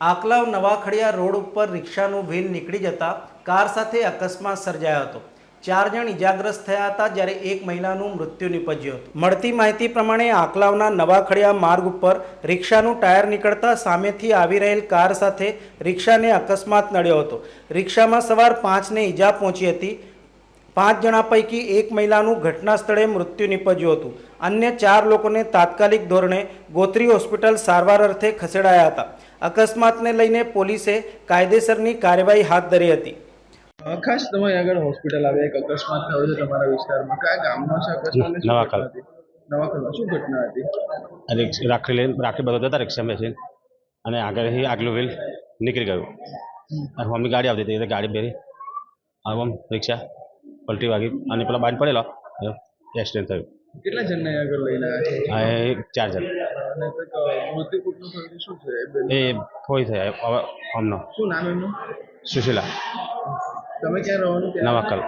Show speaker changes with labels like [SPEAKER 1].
[SPEAKER 1] Anklav નવાખડિયા road ઉપર રિક્ષાનું wheel નીકળી જતા કાર સાથે અકસ્માત સર્જાયો હતો. ચાર જણ ઇજાગ્રસ્ત થયા હતા જ્યારે એક મહિલાનું મૃત્યુ નિપજ્યું હતું. મળતી માહિતી પ્રમાણે આકલાવના નવાખડિયા માર્ગ ઉપર રિક્ષાનું ટાયર નીકળતા સામેથી આવી રહેલ કાર સાથે રિક્ષાને અકસ્માત નડ્યો હતો. રિક્ષામાં સવાર પાંચને ઈજા પહોંચી હતી. પાંચ જણા પૈકી એક મહિલાનું ઘટના સ્થળે મૃત્યુ નીપજ્યું હતું. અન્ય ચાર લોકોને તાત્કાલિક ધોરણે ગોત્રી હોસ્પિટલ સારવાર અર્થે ખસેડાયા હતા. અકસ્માતને લઈને પોલીસે કાયદેસરની કાર્યવાહી હાથ ધરી હતી.
[SPEAKER 2] ખાસ તમે આગળ હોસ્પિટલ આવ્યા એક અકસ્માત થયો છે તમારા વિસ્તારમાં. કયા ગામનો છે અકસ્માત
[SPEAKER 3] નવાકલ
[SPEAKER 2] નવાકલ. હતી? શું ઘટના હતી?
[SPEAKER 3] રિક્ષ રાખડી લઈને રાખડી બધો જતા રિક્ષા બેસીને અને આગળથી આગલું વ્હીલ નીકળી ગયું. અને મમ્મી ગાડી આવતી હતી ગાડી બેરી આમ રિક્ષા. પલટી વાગી અને પેલા બાંધ પડેલો. એક્સિડન્ટ થયું.
[SPEAKER 2] કેટલા જણને આગળ લઈને આવ્યા
[SPEAKER 3] એ ચાર જણ.
[SPEAKER 2] એ?
[SPEAKER 3] કોઈ થયા અમનો
[SPEAKER 2] શું નામ એમનું?
[SPEAKER 3] સુશીલા.
[SPEAKER 2] તમે ક્યાં રહો
[SPEAKER 3] નવાકલ.